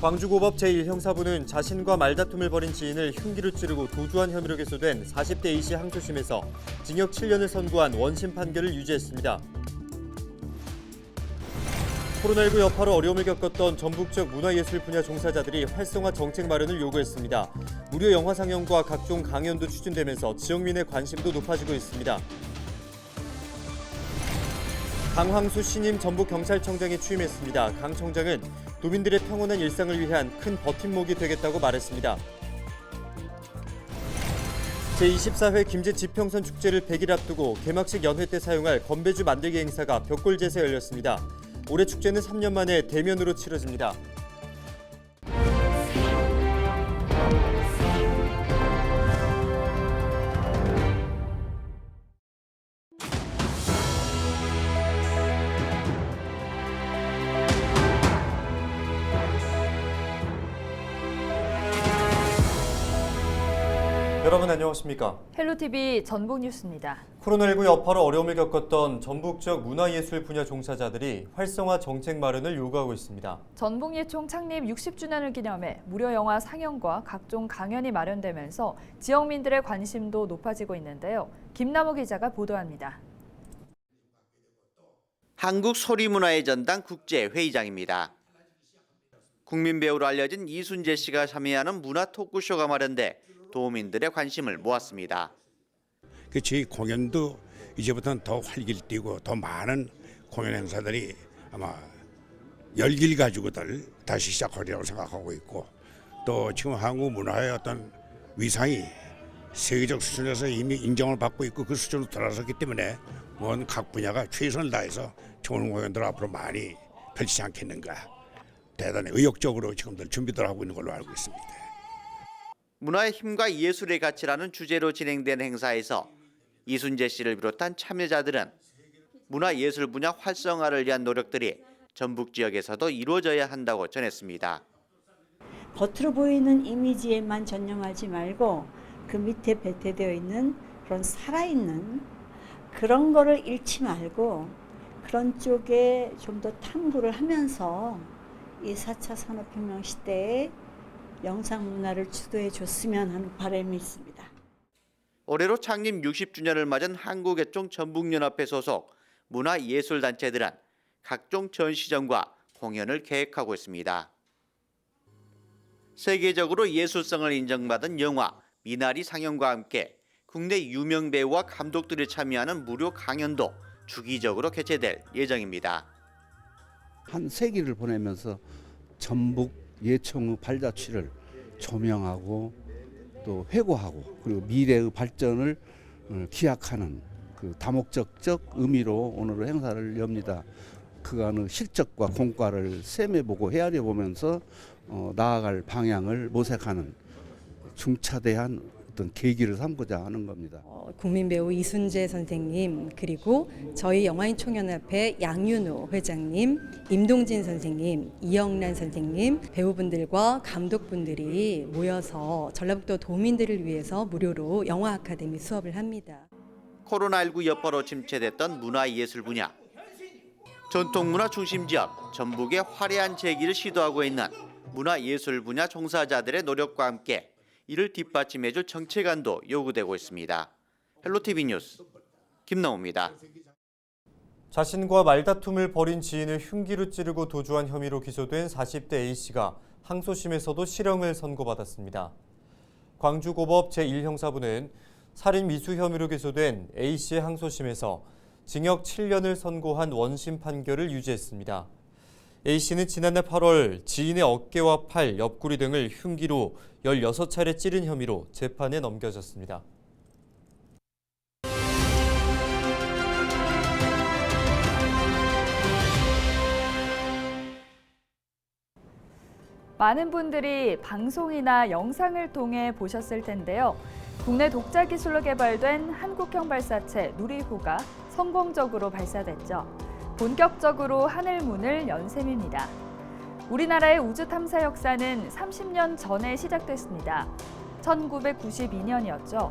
광주고법 제1형사부는 자신과 말다툼을 벌인 지인을 흉기로 찌르고 도주한 혐의로 기소된 40대 A씨 항소심에서 징역 7년을 선고한 원심 판결을 유지했습니다. 코로나19 여파로 어려움을 겪었던 전북 적 문화예술 분야 종사자들이 활성화 정책 마련을 요구했습니다. 무료 영화 상영과 각종 강연도 추진되면서 지역민의 관심도 높아지고 있습니다. 강황수 신임 전북경찰청장이 취임했습니다. 강 청장은 도민들의 평온한 일상을 위한 큰 버팀목이 되겠다고 말했습니다. 제24회 김제 지평선 축제를 100일 앞두고 개막식 연회 때 사용할 건배주 만들기 행사가 벽골제에서 열렸습니다. 올해 축제는 3년 만에 대면으로 치러집니다. 여러분 안녕하십니까? 헬로티비 전북 뉴스입니다. 코로나19 여파로 어려움을 겪었던 전북 지역 문화예술 분야 종사자들이 활성화 정책 마련을 요구하고 있습니다. 전북예총 창립 60주년을 기념해 무료 영화 상영과 각종 강연이 마련되면서 지역민들의 관심도 높아지고 있는데요. 김남호 기자가 보도합니다. 한국 소리문화의 전당 국제 회의장입니다. 국민 배우로 알려진 이순재 씨가 참여하는 문화 토크쇼가 마련돼 도민들의 관심을 모았습니다. 그 저희 공연도 이제부터는 더 활기를 띠고 더 많은 공연 행사들이 아마 열기를 가지고들 다시 시작하리라고 생각하고 있고 또 지금 한국 문화의 어떤 위상이 세계적 수준에서 이미 인정을 받고 있고 그 수준으로 돌아섰기 때문에 뭔각 분야가 최선을 다해서 좋은 공연들 앞으로 많이 펼치지 않겠는가 대단히 의욕적으로 지금들 준비들 하고 있는 걸로 알고 있습니다. 문화의 힘과 예술의 가치라는 주제로 진행된 행사에서 이순재 씨를 비롯한 참여자들은 문화 예술 분야 활성화를 위한 노력들이 전북 지역에서도 이루어져야 한다고 전했습니다. 겉으로 보이는 이미지에만 전념하지 말고 그 밑에 배태되어 있는 그런 살아있는 그런 거를 잃지 말고 그런 쪽에 좀 더 탐구를 하면서 이 4차 산업혁명 시대에 영상 문화를 주도해 줬으면 하는 바람이 있습니다. 올해로 창립 60주년을 맞은 한국예총 전북연합회 소속 문화예술단체들은 각종 전시전과 공연을 계획하고 있습니다. 세계적으로 예술성을 인정받은 영화 미나리 상영과 함께 국내 유명 배우와 감독들이 참여하는 무료 강연도 주기적으로 개최될 예정입니다. 한 세기를 보내면서 전북 예총의 발자취를 조명하고 또 회고하고 그리고 미래의 발전을 어, 기약하는 그 다목적적 의미로 오늘 행사를 엽니다. 그간의 실적과 공과를 셈해보고 헤아려 보면서 어, 나아갈 방향을 모색하는 중차대한 어떤 계기를 삼고자 하는 겁니다. 어, 국민 배우 이순재 선생님 그리고 저희 영화인 총연합회 양윤호 회장님, 임동진 선생님, 이영란 선생님 배우분들과 감독분들이 모여서 전라북도 도민들을 위해서 무료로 영화 아카데미 수업을 합니다. 코로나19 여파로 침체됐던 문화예술 분야. 전통문화 중심 지역 전북의 화려한 재기를 시도하고 있는 문화예술 분야 종사자들의 노력과 함께 이를 뒷받침해줄 정책안도 요구되고 있습니다. 헬로티비 뉴스 김나옵니다. 자신과 말다툼을 벌인 지인을 흉기로 찌르고 도주한 혐의로 기소된 40대 A씨가 항소심에서도 실형을 선고받았습니다. 광주고법 제1형사부는 살인 미수 혐의로 기소된 A씨의 항소심에서 징역 7년을 선고한 원심 판결을 유지했습니다. A씨는 지난해 8월 지인의 어깨와 팔, 옆구리 등을 흉기로 16차례 찌른 혐의로 재판에 넘겨졌습니다. 많은 분들이 방송이나 영상을 통해 보셨을 텐데요. 국내 독자 기술로 개발된 한국형 발사체 누리호가 성공적으로 발사됐죠. 본격적으로 하늘문을 연 셈입니다. 우리나라의 우주 탐사 역사는 30년 전에 시작됐습니다. 1992년이었죠.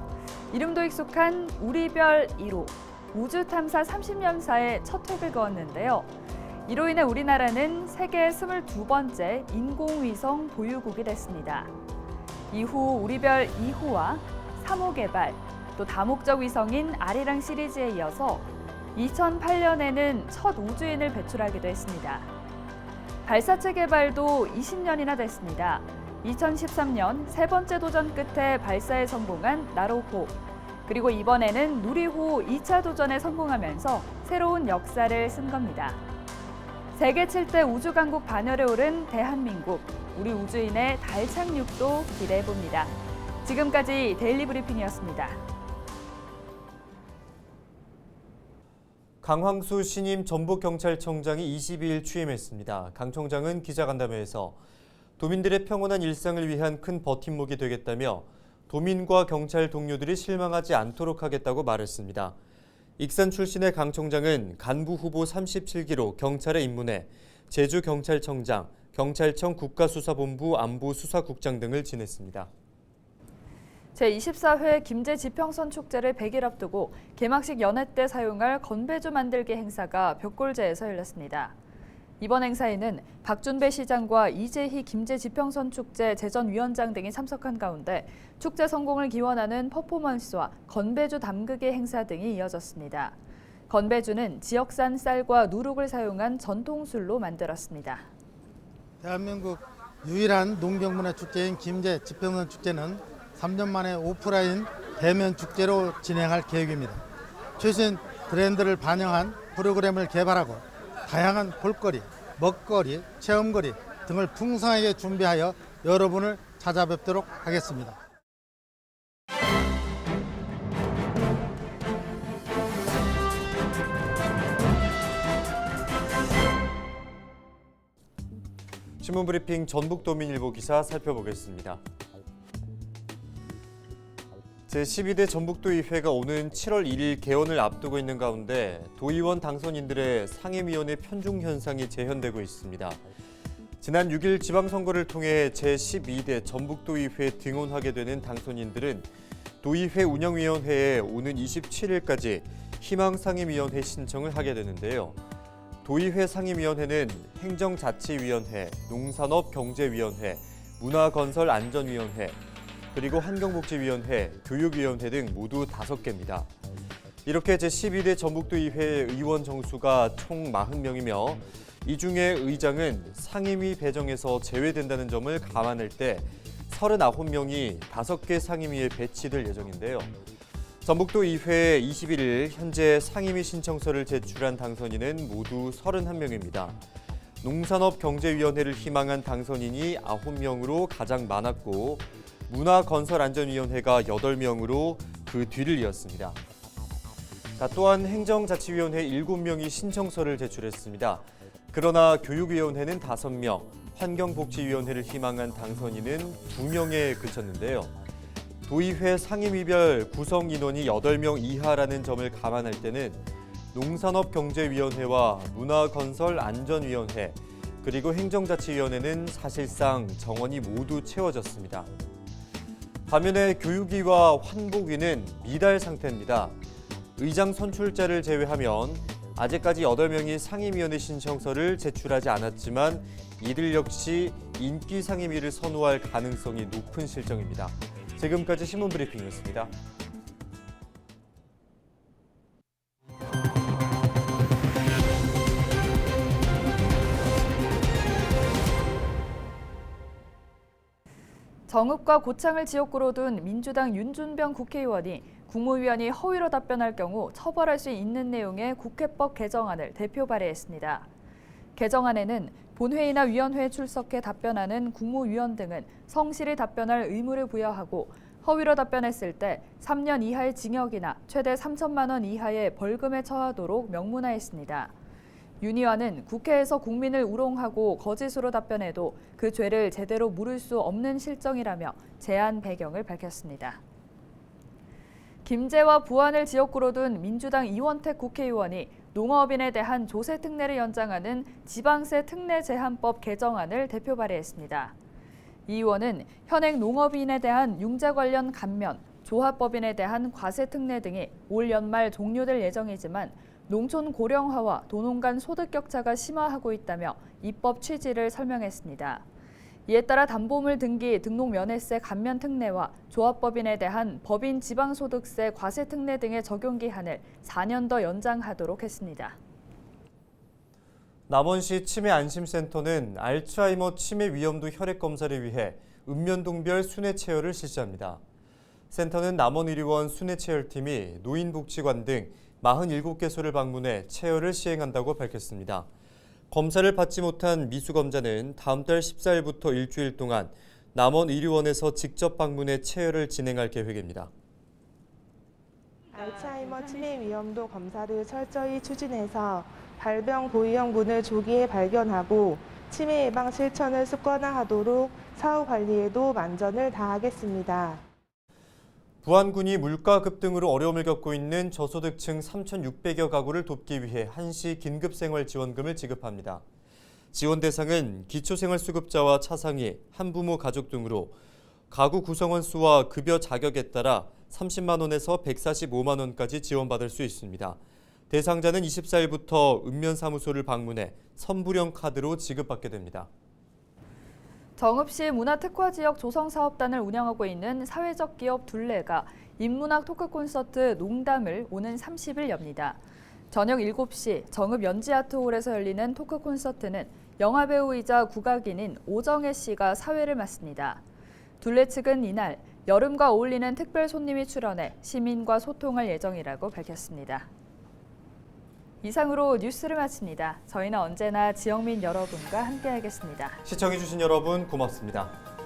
이름도 익숙한 우리별 1호 우주 탐사 30년사의 첫 획을 그었는데요. 이로 인해 우리나라는 세계 22번째 인공위성 보유국이 됐습니다. 이후 우리별 2호와 3호 개발, 또 다목적 위성인 아리랑 시리즈에 이어서 2008년에는 첫 우주인을 배출하기도 했습니다. 발사체 개발도 20년이나 됐습니다. 2013년 세 번째 도전 끝에 발사에 성공한 나로호. 그리고 이번에는 누리호 2차 도전에 성공하면서 새로운 역사를 쓴 겁니다. 세계 7대 우주 강국 반열에 오른 대한민국. 우리 우주인의 달 착륙도 기대해 봅니다. 지금까지 데일리 브리핑이었습니다. 강황수 신임 전북경찰청장이 22일 취임했습니다. 강 청장은 기자간담회에서 도민들의 평온한 일상을 위한 큰 버팀목이 되겠다며 도민과 경찰 동료들이 실망하지 않도록 하겠다고 말했습니다. 익산 출신의 강 청장은 간부 후보 37기로 경찰에 입문해 제주경찰청장, 경찰청 국가수사본부 안보수사국장 등을 지냈습니다. 제24회 김제 지평선 축제를 100일 앞두고 개막식 연회 때 사용할 건배주 만들기 행사가 벽골제에서 열렸습니다. 이번 행사에는 박준배 시장과 이재희 김제 지평선 축제 재전위원장 등이 참석한 가운데 축제 성공을 기원하는 퍼포먼스와 건배주 담그기 행사 등이 이어졌습니다. 건배주는 지역산 쌀과 누룩을 사용한 전통술로 만들었습니다. 대한민국 유일한 농경문화 축제인 김제 지평선 축제는 3년 만에 오프라인 대면 축제로 진행할 계획입니다. 최신 트렌드를 반영한 프로그램을 개발하고 다양한 볼거리, 먹거리, 체험거리 등을 풍성하게 준비하여 여러분을 찾아뵙도록 하겠습니다. 신문 브리핑 전북도민일보 기사 살펴보겠습니다. 제12대 전북도의회가 오는 7월 1일 개원을 앞두고 있는 가운데 도의원 당선인들의 상임위원회 편중 현상이 재현되고 있습니다. 지난 6일 지방선거를 통해 제12대 전북도의회에 등원하게 되는 당선인들은 도의회 운영위원회에 오는 27일까지 희망상임위원회 신청을 하게 되는데요. 도의회 상임위원회는 행정자치위원회, 농산업경제위원회, 문화건설안전위원회, 그리고 환경복지위원회, 교육위원회 등 모두 다섯 개입니다. 이렇게 제12대 전북도의회 의원 정수가 총 40명이며 이 중에 의장은 상임위 배정에서 제외된다는 점을 감안할 때 39명이 다섯 개 상임위에 배치될 예정인데요. 전북도 의회 21일 현재 상임위 신청서를 제출한 당선인은 모두 31명입니다. 농산업경제위원회를 희망한 당선인이 9명으로 가장 많았고 문화건설안전위원회가 8명으로 그 뒤를 이었습니다. 자, 또한 행정자치위원회 7명이 신청서를 제출했습니다. 그러나 교육위원회는 5명, 환경복지위원회를 희망한 당선인은 2명에 그쳤는데요. 도의회 상임위별 구성 인원이 8명 이하라는 점을 감안할 때는 농산업경제위원회와 문화건설안전위원회 그리고 행정자치위원회는 사실상 정원이 모두 채워졌습니다. 반면에 교육위와 환복위는 미달 상태입니다. 의장 선출자를 제외하면 아직까지 8명이 상임위원회 신청서를 제출하지 않았지만 이들 역시 인기 상임위를 선호할 가능성이 높은 실정입니다. 지금까지 신문 브리핑이었습니다. 정읍과 고창을 지역구로 둔 민주당 윤준병 국회의원이 국무위원이 허위로 답변할 경우 처벌할 수 있는 내용의 국회법 개정안을 대표 발의했습니다. 개정안에는 본회의나 위원회에 출석해 답변하는 국무위원 등은 성실히 답변할 의무를 부여하고 허위로 답변했을 때 3년 이하의 징역이나 최대 3천만 원 이하의 벌금에 처하도록 명문화했습니다. 윤 의원은 국회에서 국민을 우롱하고 거짓으로 답변해도 그 죄를 제대로 물을 수 없는 실정이라며 제안 배경을 밝혔습니다. 김제와 부안을 지역구로 둔 민주당 이원택 국회의원이 농업인에 대한 조세 특례를 연장하는 지방세 특례 제한법 개정안을 대표 발의했습니다. 이 의원은 현행 농업인에 대한 융자 관련 감면, 조합법인에 대한 과세 특례 등이 올 연말 종료될 예정이지만 농촌 고령화와 도농 간 소득 격차가 심화하고 있다며 입법 취지를 설명했습니다. 이에 따라 담보물 등기 등록 면회세 감면 특례와 조합법인에 대한 법인 지방소득세 과세 특례 등의 적용 기한을 4년 더 연장하도록 했습니다. 남원시 치매 안심센터는 알츠하이머 치매 위험도 혈액 검사를 위해 읍면동별 순회 체열을 실시합니다. 센터는 남원의료원 순회 체열팀이 노인복지관 등 47개소를 방문해 체열을 시행한다고 밝혔습니다. 검사를 받지 못한 미수검자는 다음 달 14일부터 일주일 동안 남원 의료원에서 직접 방문해 체열을 진행할 계획입니다. 알츠하이머 치매 위험도 검사를 철저히 추진해서 발병 고위험군을 조기에 발견하고 치매 예방 실천을 습관화하도록 사후 관리에도 만전을 다하겠습니다. 부안군이 물가 급등으로 어려움을 겪고 있는 저소득층 3,600여 가구를 돕기 위해 한시 긴급생활지원금을 지급합니다. 지원 대상은 기초생활수급자와 차상위, 한부모 가족 등으로 가구 구성원 수와 급여 자격에 따라 30만 원에서 145만 원까지 지원받을 수 있습니다. 대상자는 24일부터 읍면사무소를 방문해 선불형 카드로 지급받게 됩니다. 정읍시 문화특화지역 조성사업단을 운영하고 있는 사회적 기업 둘레가 인문학 토크 콘서트 농담을 오는 30일 엽니다. 저녁 7시 정읍 연지아트홀에서 열리는 토크 콘서트는 영화배우이자 국악인인 오정혜 씨가 사회를 맡습니다. 둘레 측은 이날 여름과 어울리는 특별 손님이 출연해 시민과 소통할 예정이라고 밝혔습니다. 이상으로 뉴스를 마칩니다. 저희는 언제나 지역민 여러분과 함께하겠습니다. 시청해주신 여러분 고맙습니다.